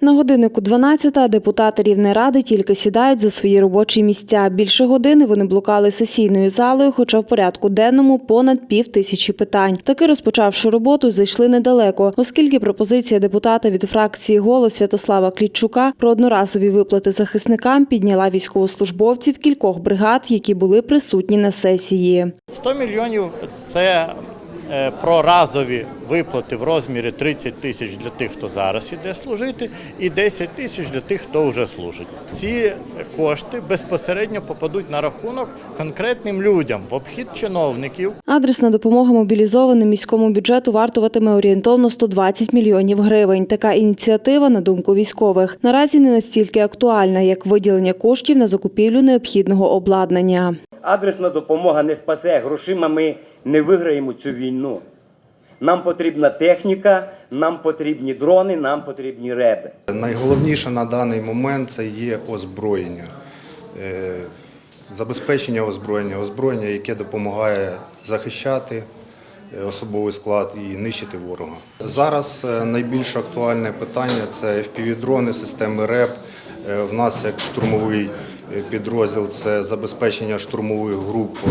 На годиннику 12 депутати Рівнеради тільки сідають за свої робочі місця. Більше години вони блукали сесійною залою, хоча в порядку денному понад пів тисячі питань. Таки розпочавши роботу, зайшли недалеко, оскільки пропозиція депутата від фракції «Голос» Святослава Клітчука про одноразові виплати захисникам підняла військовослужбовців кількох бригад, які були присутні на сесії. 100 мільйонів це е, про разові виплати в розмірі 30 тисяч для тих, хто зараз іде служити, і 10 тисяч для тих, хто вже служить. Ці кошти безпосередньо попадуть на рахунок конкретним людям в обхід чиновників. Адресна допомога мобілізованим міському бюджету вартуватиме орієнтовно 120 мільйонів гривень. Така ініціатива, на думку військових, наразі не настільки актуальна, як виділення коштів на закупівлю необхідного обладнання. Адресна допомога не спасе. Грошима ми не виграємо цю війну. Нам потрібна техніка, нам потрібні дрони, нам потрібні реби. Найголовніше на даний момент це є озброєння, Е, забезпечення озброєння, озброєння, яке допомагає захищати е, особовий склад і нищити ворога. Зараз е, найбільш актуальне питання це FPV-дрони, системи РЕП. Е, В нас як штурмовий підрозділ це забезпечення штурмових груп е,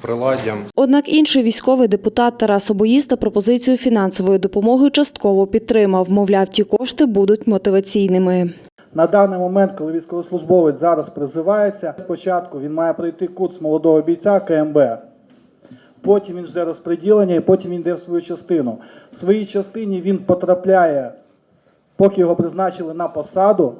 приладдям. Однак інший військовий депутат Тарас Обоїста пропозицію фінансової допомоги частково підтримав. Мовляв, ті кошти будуть мотиваційними. На даний момент, коли військовослужбовець зараз призивається, спочатку він має пройти курс молодого бійця КМБ. Потім він жде розподілення і потім він йде в свою частину. В своїй частині він потрапляє, поки його призначили на посаду.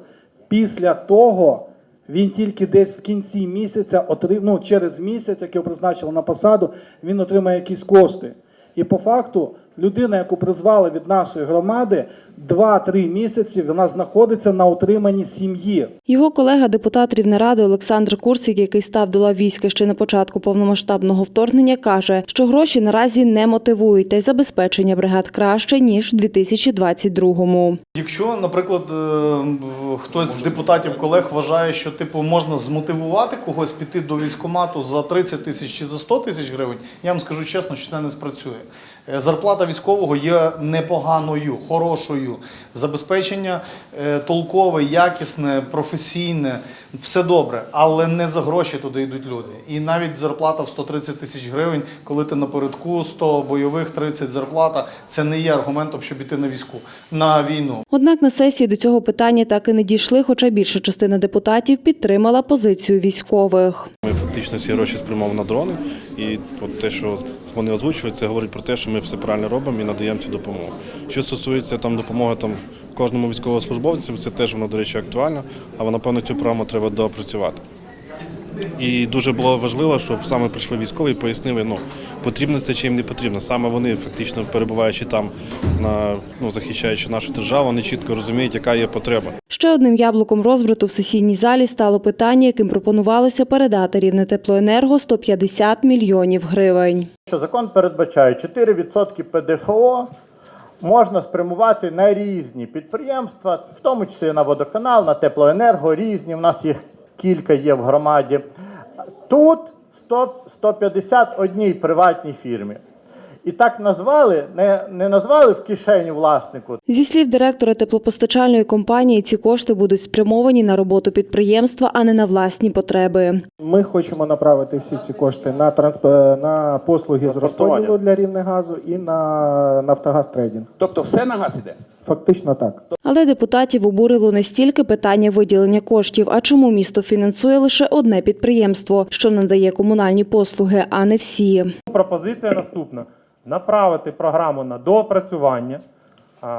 Після того він тільки десь в кінці місяця, ну, через місяць, як його призначили на посаду, він отримає якісь кошти. І по факту людина, яку призвали від нашої громади, 2-3 місяці вона знаходиться на утриманні сім'ї. Його колега, депутат Рівнеради Олександр Курсик, який став до лав війська ще на початку повномасштабного вторгнення, каже, що гроші наразі не мотивують, та й забезпечення бригад краще ніж в 2022-му. Якщо, наприклад, е, хтось з депутатів колег вважає, що типу можна змотивувати когось піти до військкомату за 30 тисяч чи за 100 тисяч гривень, я вам скажу чесно, що це не спрацює. Е, Зарплата військового є непоганою, хорошою. Забезпечення е, толкове, якісне, професійне, все добре, але не за гроші туди йдуть люди. І навіть зарплата в 130 тисяч гривень, коли ти напередку 100 бойових, 30 зарплата, це не є аргументом, щоб іти на війську на війну. Однак на сесії до цього питання так і не дійшли, хоча більша частина депутатів підтримала позицію військових. Ми фактично ці гроші спрямовуємо на дрони, і от те, що вони озвучують, це говорить про те, що ми все правильно робимо і надаємо цю допомогу. Що стосується там допомоги там кожному військовослужбовцю, це теж воно, до речі, актуально, але напевно цю програму треба доопрацювати. І дуже було важливо, щоб саме прийшли військові і пояснили, ну потрібно це чи їм не потрібно. Саме вони, фактично перебуваючи там, на ну захищаючи нашу державу, вони чітко розуміють, яка є потреба. Ще одним яблуком розбрату в сесійній залі стало питання, яким пропонувалося передати рівне теплоенерго 150 мільйонів гривень. Що закон передбачає 4% ПДФО можна спрямувати на різні підприємства, в тому числі на водоканал, на теплоенерго, різні. У нас їх кілька є в громаді. Тут 100, 150 одній приватній фірмі. І так назвали, не, не назвали в кишені власнику, Зі слів директора теплопостачальної компанії, ці кошти будуть спрямовані на роботу підприємства, а не на власні потреби. Ми хочемо направити всі ці кошти на трансп... на послуги з розподілу для Рівнегазу і на Нафтогаз трейдинг. Тобто все на газ іде? Фактично так. Але депутатів обурило не стільки питання виділення коштів, а чому місто фінансує лише одне підприємство, що надає комунальні послуги, а не всі. Пропозиція наступна: направити програму на доопрацювання,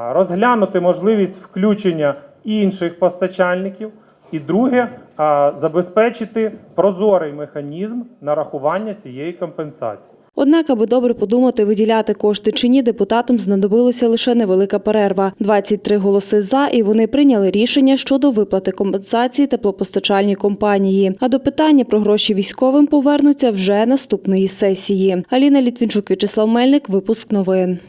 розглянути можливість включення інших постачальників. І друге, забезпечити прозорий механізм нарахування цієї компенсації. Однак, аби добре подумати, виділяти кошти чи ні, депутатам знадобилася лише невелика перерва. 23 голоси за, і вони прийняли рішення щодо виплати компенсації теплопостачальній компанії. А до питання про гроші військовим повернуться вже наступної сесії. Аліна Літвінчук, В'ячеслав Мельник, випуск новин.